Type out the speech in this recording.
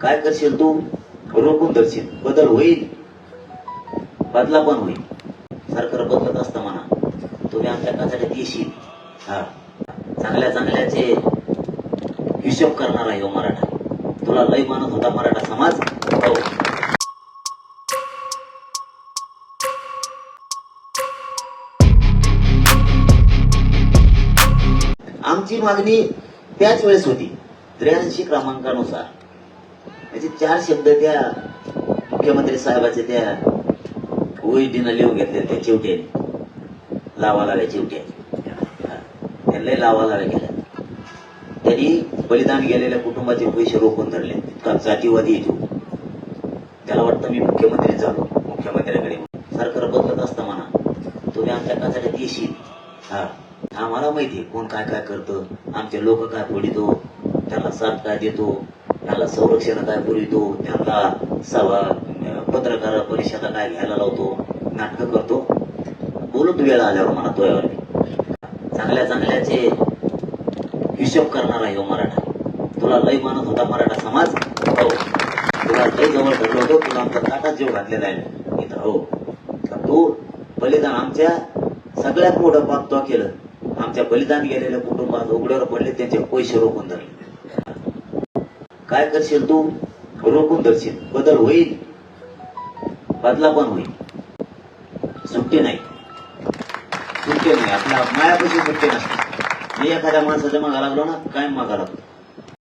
काय करशील तू? रोखून धरशील. बदल होईल. बदला पण होईल. सरकार बदलत असतं म्हणा. तुम्ही आमच्या काचाड्यात येशील. हा. चांगल्या चांगल्याचे हिशोब करणार आहे हो मराठा. तुला लय मानत होता मराठा समाज? हो. आमची मागणी त्याच वेळेस होती. त्र्याऐंशी क्रमांकानुसार. म्हणजे चार शब्द त्या मुख्यमंत्री साहेबाचे त्या ओईटीनं लिहून घेतले त्या चिवट्याने लावाला लाव्या चिवट्या. त्यांना लावाला लाव्या गेल्या. त्यांनी बलिदान गेलेल्या कुटुंबाचे पैसे रोखून धरले. तितका जातीवादी येतो त्याला वाटतं मी मुख्यमंत्री झालो. मुख्यमंत्र्याकडे सरकार बदलत असतं म्हणा. तुम्ही आमच्या काचाड्यात येशील हा. आम्हाला माहिती कोण काय काय करतं. आमचे लोक काय फोडितो. त्याला साथ काय देतो. त्यांना संरक्षण काय पुरवितो त्यांना सभा पत्रकार परिषदा काय घ्यायला लावतो नाटकं करतो. बोलून वेळ आल्यावर म्हणा तो चांगल्या चांगल्याचे हिशोब करणार आहे हो मराठा. तुला लय मानत होता मराठा समाज? हो. तुला लय जवळ धरलं होतं तुला आमचा ताटात जीव घातलेला आहे. इथं हो. तर तू बलिदान आमच्या सगळ्यात मोठं पाप तो केलं. आमच्या बलिदान गेलेल्या कुटुंबात उघड्यावर पडले त्यांचे पैसे रोखून धरले. काय करशील तू? रोखून धरशील. बदल होईल. बदला पण होईल. सुट्टी नाही. सुट्टी नाही. आपल्या मायापाशी सुट्टी नसते. मी एखाद्या माणसाच्या मागा लागलो ना काय मागा लागलो?